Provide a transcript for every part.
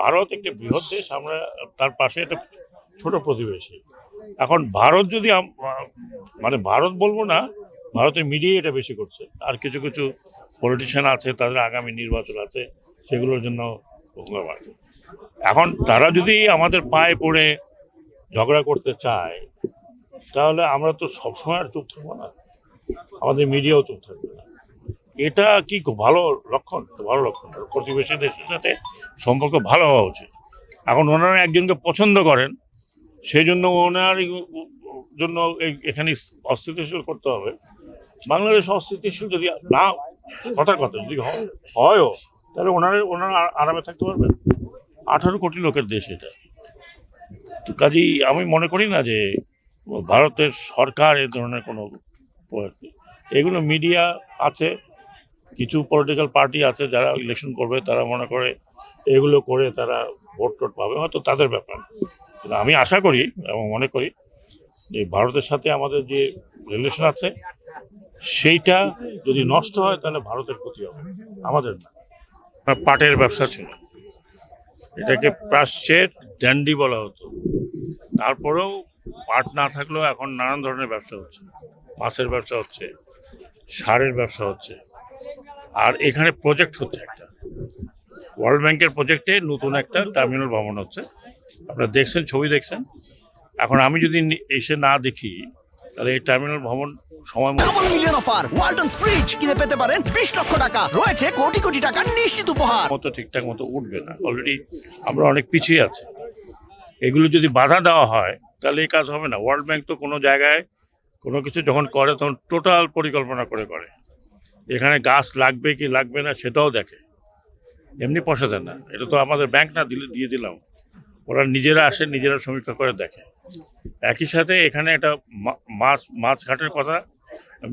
ভারত একটি বৃহৎ দেশ, আমরা তার পাশে একটা ছোট প্রতিবেশী। এখন ভারত যদি মানে ভারত বলব না, ভারতের মিডিয়া এটা বেশি করছে। আর কিছু কিছু পলিটিশিয়ান আছে, তাদের আগামী নির্বাচন আছে, সেগুলোর জন্য আছে এখন তারা যদি আমাদের পায়ে পড়ে, ঝগড়া করতে চায়, তাহলে আমরা তো সবসময় আর চুপ থাকব না। আমাদের মিডিয়াও চুপ থাকবে না। এটা কি খুব ভালো লক্ষণ? ভালো লক্ষণ। প্রতিবেশী দেশের সাথে সম্পর্ক ভালো হওয়া উচিত। এখন ওনারা একজনকে পছন্দ করেন সেই জন্য ওনার জন্য এখানে অস্থিতিশীল করতে হবে। বাংলাদেশ অস্থিতিশীল যদি না কথার কথা, যদি হয়- হয়ও, তাহলে ওনারা ওনারা আরামে থাকতে পারবেন। আঠারো কোটি লোকের দেশ এটা। তো কাজেই আমি মনে করি না যে ভারতের সরকার এ ধরনের কোনো এগুলো মিডিয়া আছে কিছু পলিটিক্যাল পার্টি আছে যারা ইলেকশন করবে, তারা মনে করে এগুলো করে তারা ভোট টোট পাবে, হয়তো তাদের ব্যাপার। আমি আশা করি এবং মনে করি যে ভারতের সাথে আমাদের যে রিলেশন আছে, সেইটা যদি নষ্ট হয় তাহলে ভারতের ক্ষতি হবে, আমাদের না। পাটের ব্যবসা ছিল। এটাকে প্রাচ্যের ড্যান্ডি বলা হতো। তারপরেও পাট না থাকলেও এখন নানান ধরনের ব্যবসা হচ্ছে। মাছের ব্যবসা হচ্ছে, সারের ব্যবসা হচ্ছে। আর এখানে প্রজেক্ট হচ্ছে একটা। ওয়ার্ল্ড ব্যাংকের প্রজেক্টে নতুন একটা টার্মিনাল ভবন হচ্ছে। আপনারা দেখছেন ছবি দেখছেন? এখন আমি যদি এসে না দেখি তাহলে এই টার্মিনাল ভবন সময় মতো মিলিয়ন অফার ওয়ালটন ফ্রিজ কিনে পেতে পারেন বিশ লক্ষ টাকা। রয়েছে কোটি কোটি টাকার নিশ্চিত উপহার। মতো ঠিকঠাক মতো উঠবে না। অলরেডি আমরা অনেক পিছিয়ে আছি। এগুলো যদি বাধা দেওয়া হয় তাহলে এই কাজ হবে না। ওয়ার্ল্ড ব্যাংক তো কোনো জায়গায় কোনো কিছু যখন করে তখন টোটাল পরিকল্পনা করে করে। এখানে গাছ লাগবে কি লাগবে না সেটাও দেখে। এমনি পয়সা দেন না। এটা তো আমাদের ব্যাংক না, দিলে দিয়ে দিলাম। ওরা নিজেরা আসে, নিজেরা সমীক্ষা করে দেখে। একই সাথে এখানে একটা মাছ মাছ ঘাটের কথা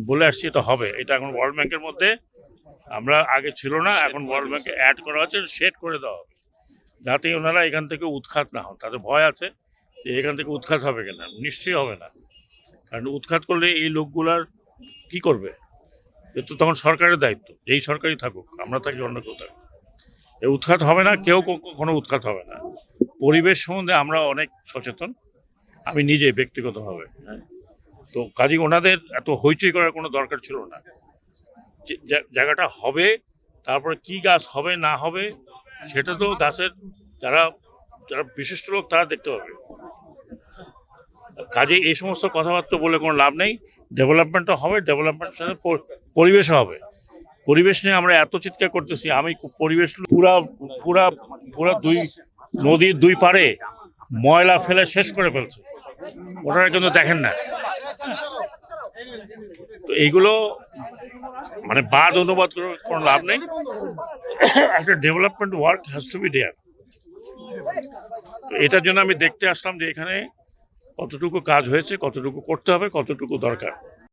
বলে আসছি, এটা হবে। এটা এখন ওয়ার্ল্ড ব্যাংকের মধ্যে। আমরা আগে ছিল না, এখন ওয়ার্ল্ড ব্যাংকে অ্যাড করা হচ্ছে সেট করে দেওয়া হবে। যাতে ওনারা এখান থেকে উৎখাত না হন। তাদের ভয় আছে যে এখান থেকে উৎখাত হবে কিনা। নিশ্চয়ই হবে না। কারণ উৎখাত করলে এই লোকগুলার কি করবে? এ তো তখন সরকারের দায়িত্ব, যেই সরকারই থাকুক, আমরা থাকি অন্য কেউ থাকুক। এ উৎখাত হবে না, কেউ কখনো উৎখাত হবে না। পরিবেশ সম্বন্ধে আমরা অনেক সচেতন, আমি নিজে ব্যক্তিগতভাবে হ্যাঁ। তো কাজী ওনাদের এত হইচই করার কোনো দরকার ছিল না। জায়গাটা হবে, তারপরে কি গাছ হবে, না হবে, সেটা তো গাছের যারা যারা বিশিষ্ট লোক, তারা দেখতে পাবে। কাজে এই সমস্ত কথাবার্তা বলে কোনো লাভ নেই। ডেভেলপমেন্টও হবে ডেভেলপমেন্টের সাথে প- পরিবেশও হবে। পরিবেশ নিয়ে আমরা এত চিৎকার করতেছি, আমি পরিবেশ পুরা পুরা পুরা দুই নদীর দুই পারে ময়লা ফেলে শেষ করে ফেলছে। ওনারা কিন্তু দেখেন না। তো এইগুলো মানে বাদ অনুবাদ কোনো লাভ নেই। একটা development work has to be there এটার জন্য আমি দেখতে আসলাম যে এখানে কতটুকু কাজ হয়েছে, কতটুকু করতে হবে, কতটুকু দরকার।